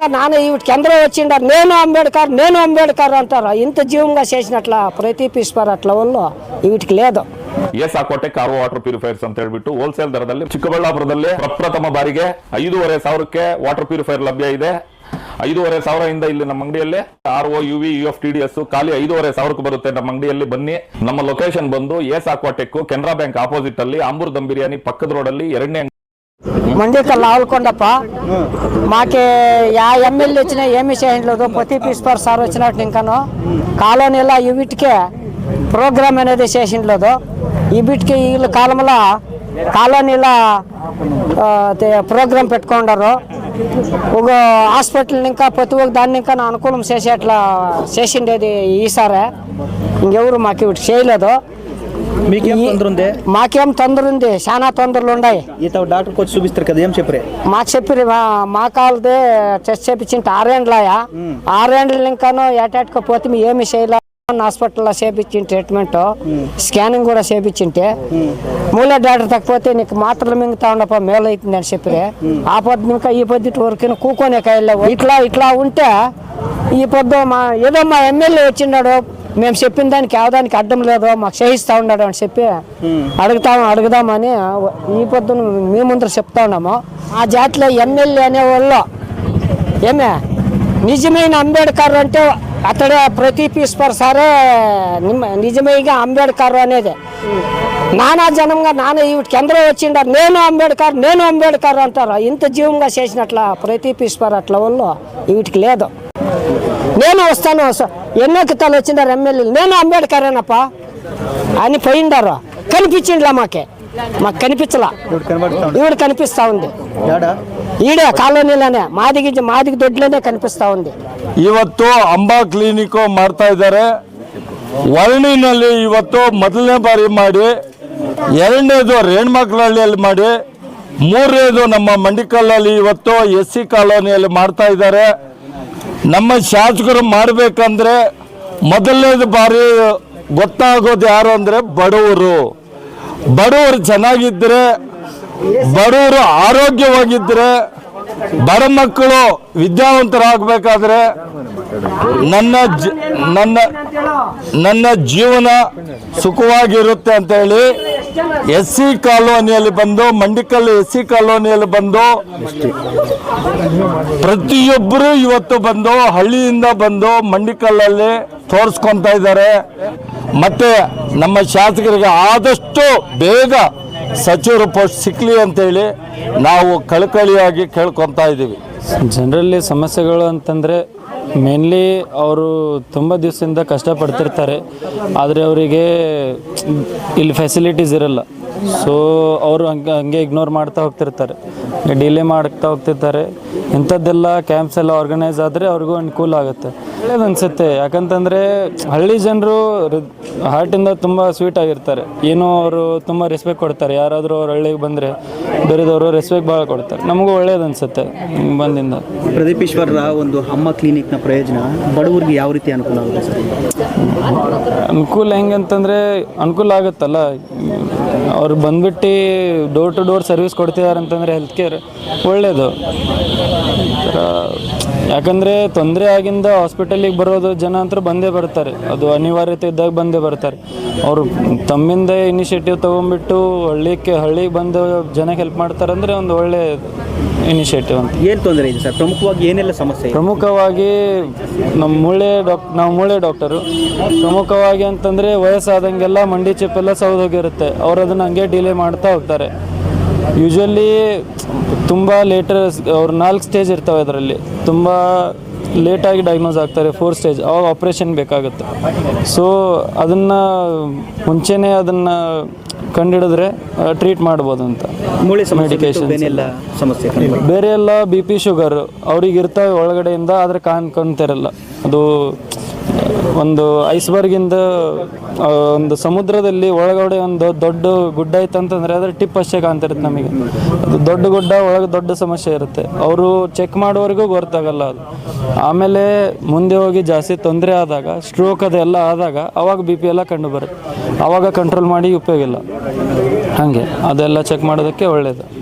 నాన్న ఇవిటి కేంద్రం వచ్చిండారు నేను అంబేద్కర్ నేను అంబేద్కర్ అంటారు ఇంత జీవంగా చేసినట్ల ప్రతి పీస్పర్ అట్లా వాళ్ళు వీటికి లేదు ಎಸ್ ಹಾಕೋಟೆ ಕಾರ್ ವಾಟರ್ ಪ್ಯೂರಿಫೈರ್ಸ್ ಅಂತ ಹೇಳ್ಬಿಟ್ಟು ಹೋಲ್ಸೇಲ್ ದರದಲ್ಲಿ ಚಿಕ್ಕಬಳ್ಳಾಪುರದಲ್ಲಿ ಪ್ರಪ್ರಥಮ ಬಾರಿಗೆ ಐದೂವರೆ ಸಾವಿರಕ್ಕೆ ವಾಟರ್ ಪ್ಯೂರಿಫೈರ್ ಲಭ್ಯ ಇದೆ ಐದೂವರೆ ಸಾವಿರದಿಂದ ಇಲ್ಲಿ ನಮ್ಮ ಅಂಗಡಿಯಲ್ಲಿ R O U V U F T D S ಖಾಲಿ ಐದೂವರೆ ಸಾವಿರಕ್ಕೆ ಬರುತ್ತೆ ನಮ್ಮ ಅಂಗಡಿಯಲ್ಲಿ ಬನ್ನಿ ನಮ್ಮ ಲೊಕೇಶನ್ ಬಂದು S Aquatech Canara bank opposite ಅಲ್ಲಿ ಆಂಬೂರ್ ದಮ್ ಬಿರಿಯಾನಿ ಪಕ್ಕದ ರೋಡಲ್ಲಿ ಎರಡನೇ మండికల్ ఆవులకొండప్ప మాకే యా ఎమ్మెల్యే వచ్చినా ఏమి చేయలేదు ప్రతి పీస్పర్ సార్ వచ్చినట్టు ఇంకాను. కాలనీలో ఈ వీటికే ప్రోగ్రామ్ అనేది చేసిండలేదు ఈ వీటికి వీళ్ళ కాలంలో కాలనీలో ప్రోగ్రాం ప్రోగ్రామ్ పెట్టుకున్నారు ఒక హాస్పిటల్ ఇంకా ప్రతి ఒక్క దాన్ని ఇంకా నా అనుకూలం చేసేట్లా చేసిండేది ఈసారే ఇంకెవరు మాకు ఇవి చేయలేదు. మీకేం తొందర ఉంది మాకేం తొందర ఉంది చాలా తొందరలు ఉన్నాయి ఈత డాక్టర్కి వచ్చి చూపిస్తారు కదా ఏం చెప్పరే? మాకు చెప్పిరి మా మా కాలదే టెస్ట్ చేపించింటే. ఆరేండ్లాయా ఆరేండ్లు ఇంకాను ఏటాటికి పోతే మీ ఏమి చేయలే హాస్పిటల్లో చేపించిన ట్రీట్మెంట్ స్కానింగ్ కూడా చేపించింటే. మూల డాక్టర్ తగ్గిపోతే నీకు మాత్రలు మింగుతా ఉండప మేలు అవుతుంది అని చెప్పిరే. ఆ పొద్దు ఇంకా ఈ పొద్దుటి వరకు కూకోనే కాయలేవు. ఇట్లా ఇట్లా ఉంటే ఈ పొద్దు మా ఏదో మా ఎమ్మెల్యే వచ్చిన్నాడు మేము చెప్పిన దానికి యావదానికి అడ్డం లేదు మాకు చేయిస్తా ఉన్నాడు అని చెప్పి అడుగుతాము అడుగుదామని ఈ పొద్దున మీ ముందర చెప్తా ఉన్నాము. ఆ జాతిలో ఎమ్మెల్యే అనేవాళ్ళు ఏమే? నిజమైన అంబేద్కర్ అంటే అతడే ప్రతి పీస్పర్ సారే నిజమైగా అంబేద్కర్ అనేది. నానా జనంగా నాన్న ఈ కేంద్రం వచ్చిండారు నేను అంబేద్కర్ నేను అంబేద్కర్ అంటారు. ఇంత జీవంగా చేసినట్ల ప్రతి పీస్పర్ అట్లా వాళ్ళు వీటికి లేదు. నేను వస్తాను స- ఎన్నో కితాలు వచ్చిండారు ఎమ్మెల్యేలు నేను అంబేద్కరేనప్ప అని పోయిండారు కనిపించిండ్లా మాకే మాకు కనిపించలా ఇప్పుడు కనబడుతా ఈవిడ కనిపిస్తా ఉంది యాడా ఈడే కాలనీలోనే మాదిగి మాదిగి దొడ్లోనే ಕನಿಪಿಸ್ತಾ ఉంది ಇವತ್ತು ಅಂಬಾ ಕ್ಲಿನಿಕ್ ಮಾಡ್ತಾ ಇದ್ದಾರೆ ವರ್ಣಿನಲ್ಲಿ ಇವತ್ತು ಮೊದಲನೇ ಬಾರಿ ಮಾಡಿ ಎರಡನೇದು ರೇಣ್ಮಕ್ಳಹಳ್ಳಿಯಲ್ಲಿ ಮಾಡಿ ಮೂರನೇದು ನಮ್ಮ ಮಂಡಿಕಲ್ಲಲ್ಲಿ ಇವತ್ತು ಎಸ್ ಸಿ ಕಾಲೋನಿಯಲ್ಲಿ ಮಾಡ್ತಾ ಇದ್ದಾರೆ ನಮ್ಮ ಶಾಸಕರು ಮಾಡಬೇಕಂದ್ರೆ ಮೊದಲನೇದು ಬಾರಿ ಗೊತ್ತಾಗೋದು ಯಾರು ಅಂದರೆ ಬಡವರು. ಬಡವರು ಚೆನ್ನಾಗಿದ್ದರೆ ಬಡವರು ಆರೋಗ್ಯವಾಗಿದ್ದರೆ ಬಡ ಮಕ್ಕಳು ವಿದ್ಯಾವಂತರಾಗಬೇಕಾದ್ರೆ ನನ್ನ ನನ್ನ ನನ್ನ ಜೀವನ ಸುಖವಾಗಿರುತ್ತೆ ಅಂತ ಹೇಳಿ ಎಸ್ ಸಿ ಕಾಲೋನಿಯಲ್ಲಿ ಬಂದು, ಮಂಡಿಕಲ್ ಎಸ್ ಸಿ ಕಾಲೋನಿಯಲ್ಲಿ ಬಂದು, ಪ್ರತಿಯೊಬ್ಬರು ಇವತ್ತು ಬಂದು, ಹಳ್ಳಿಯಿಂದ ಬಂದು ಮಂಡಿಕಲ್ಲಲ್ಲಿ ತೋರಿಸ್ಕೊಂತ ಇದ್ದಾರೆ. ಮತ್ತೆ ನಮ್ಮ ಶಾಸಕರಿಗೆ ಆದಷ್ಟು ಬೇಗ ಸಚಿವರು ಪೋಸ್ಟ್ ಸಿಕ್ಕಲಿ ಅಂತೇಳಿ ನಾವು ಕಳಕಳಿಯಾಗಿ ಕೇಳ್ಕೊತಾ ಇದ್ದೀವಿ ಜನರಲ್ಲಿ ಸಮಸ್ಯೆಗಳು ಅಂತಂದರೆ ಮೇನ್ಲಿ ಅವರು ತುಂಬ ದಿವಸದಿಂದ ಕಷ್ಟಪಡ್ತಿರ್ತಾರೆ. ಆದರೆ ಅವರಿಗೆ ಇಲ್ಲಿ ಫೆಸಿಲಿಟೀಸ್ ಇರಲ್ಲ. ಸೊ ಅವರು ಹಂಗೆ ಹಂಗೆ ಇಗ್ನೋರ್ ಮಾಡ್ತಾ ಹೋಗ್ತಿರ್ತಾರೆ. ಡಿಲೇ ಮಾಡ್ತಾ ಹೋಗ್ತಿರ್ತಾರೆ. ಇಂಥದ್ದೆಲ್ಲ ಕ್ಯಾಂಪ್ಸ್ ಎಲ್ಲ ಆರ್ಗನೈಸ್ ಆದರೆ ಅವ್ರಿಗೂ ಅನುಕೂಲ ಆಗುತ್ತೆ. ಒಳ್ಳೇದು ಅನ್ಸುತ್ತೆ ಯಾಕಂತಂದರೆ ಹಳ್ಳಿ ಜನರು ಹಾರ್ಟಿಂದ ತುಂಬ ಸ್ವೀಟ್ ಆಗಿರ್ತಾರೆ. ಏನೋ ಅವರು ತುಂಬ ರೆಸ್ಪೆಕ್ಟ್ ಕೊಡ್ತಾರೆ. ಯಾರಾದರೂ ಅವ್ರ ಹಳ್ಳಿಗೆ ಬಂದರೆ ಬೇರೆದವರು ರೆಸ್ಪೆಕ್ಟ್ ಭಾಳ ಕೊಡ್ತಾರೆ. ನಮಗೂ ಒಳ್ಳೇದು ಅನ್ಸುತ್ತೆ ಬಂದಿಂದ. ಪ್ರದೀಪ್ ಈಶ್ವರರ ಒಂದು ಅಮ್ಮ ಕ್ಲಿನಿಕ್ನ ಪ್ರಯೋಜನ ಬಡವರಿಗೆ ಯಾವ ರೀತಿ ಅನುಕೂಲ ಆಗುತ್ತೆ ಸರ್? ಅನುಕೂಲ ಹೆಂಗಂತಂದರೆ ಅನುಕೂಲ ಆಗುತ್ತಲ್ಲ. ಅವ್ರು ಬಂದ್ಬಿಟ್ಟು ಡೋರ್ ಟು ಡೋರ್ ಸರ್ವಿಸ್ ಕೊಡ್ತಿದ್ದಾರೆ ಅಂತಂದರೆ ಹೆಲ್ತ್ ಕೇರ್ ಒಳ್ಳೆಯದು ಯಾಕಂದರೆ ತೊಂದರೆ ಆಗಿಂದ ಹಾಸ್ಪಿಟಲಿಗೆ ಬರೋದು ಜನ ಅಂತೂ ಬಂದೇ ಬರ್ತಾರೆ. ಅದು ಅನಿವಾರ್ಯತೆ ಇದ್ದಾಗ ಬಂದೇ ಬರ್ತಾರೆ. ಅವರು ತಮ್ಮಿಂದ ಇನಿಷಿಯೇಟಿವ್ ತೊಗೊಂಡ್ಬಿಟ್ಟು ಹಳ್ಳಿಗೆ ಹಳ್ಳಿಗೆ ಬಂದು ಜನಕ್ಕೆ ಹೆಲ್ಪ್ ಮಾಡ್ತಾರೆ ಅಂದರೆ ಒಂದು ಒಳ್ಳೆ ಇನಿಷಿಯೇಟಿವ್ ಅಂತ. ಏನು ತೊಂದರೆ ಇದೆ ಸರ್? ಪ್ರಮುಖವಾಗಿ ಏನೆಲ್ಲ ಸಮಸ್ಯೆ ಪ್ರಮುಖವಾಗಿ ನಮ್ಮ ಮೂಳೆ ಡಾಕ್ ನಾವು ಮೂಳೆ ಡಾಕ್ಟರು ಪ್ರಮುಖವಾಗಿ ಅಂತಂದರೆ ವಯಸ್ಸಾದಂಗೆಲ್ಲ ಮಂಡಿ ಚಿಪ್ಪೆಲ್ಲ ಸೌದೋಗಿರುತ್ತೆ ಅವ್ರು ಅದನ್ನು ಹಂಗೆ ಡಿಲೇ ಮಾಡ್ತಾ ಹೋಗ್ತಾರೆ. ಯೂಶ್ವಲಿ ತುಂಬ ಲೇಟರ್ ಅವ್ರು ನಾಲ್ಕು ಸ್ಟೇಜ್ ಇರ್ತವೆ ಅದರಲ್ಲಿ. ತುಂಬ ಲೇಟಾಗಿ ಡಯಾಗ್ನೋಸ್ ಆಗ್ತಾರೆ ಫೋರ್ ಸ್ಟೇಜ್ ಅವಾಗ ಆಪ್ರೇಷನ್ ಬೇಕಾಗುತ್ತೆ. ಸೊ ಅದನ್ನು ಮುಂಚೆನೇ ಅದನ್ನು ಕಂಡಿಡಿದ್ರೆ ಟ್ರೀಟ್ ಮಾಡ್ಬೋದು ಅಂತ. ಮೆಡಿಕೇಶನ್ ಬೇರೆ ಎಲ್ಲ ಬಿ ಪಿ ಶುಗರ್ ಅವ್ರಿಗೆ ಇರ್ತವೆ ಒಳಗಡೆಯಿಂದ ಆದರೆ ಕಾಣ್ಕೊಂತಿರಲ್ಲ. ಅದು ಒಂದು ಐಸ್ಬರ್ಗಿಂದ ಒಂದು ಸಮುದ್ರದಲ್ಲಿ ಒಳಗಡೆ ಒಂದು ದೊಡ್ಡ ಗುಡ್ಡ ಇತ್ತು ಅಂತಂದ್ರೆ ಅದ್ರ ಟಿಪ್ ಅಷ್ಟೇ ಕಾಣ್ತಿರುತ್ತೆ ನಮಗೆ. ದೊಡ್ಡ ಗುಡ್ಡ, ಒಳಗೆ ದೊಡ್ಡ ಸಮಸ್ಯೆ ಇರುತ್ತೆ. ಅವರು ಚೆಕ್ ಮಾಡೋವರೆಗೂ ಗೊತ್ತಾಗಲ್ಲ ಅದು. ಆಮೇಲೆ ಮುಂದೆ ಹೋಗಿ ಜಾಸ್ತಿ ತೊಂದರೆ ಆದಾಗ ಸ್ಟ್ರೋಕ್ ಅದೆಲ್ಲ ಆದಾಗ ಅವಾಗ ಬಿ ಪಿ ಎಲ್ಲ ಕಂಡು ಬರುತ್ತೆ. ಆವಾಗ ಕಂಟ್ರೋಲ್ ಮಾಡಿ ಉಪಯೋಗ ಇಲ್ಲ. ಹಾಗೆ. ಅದೆಲ್ಲ ಚೆಕ್ ಮಾಡೋದಕ್ಕೆ ಒಳ್ಳೆಯದು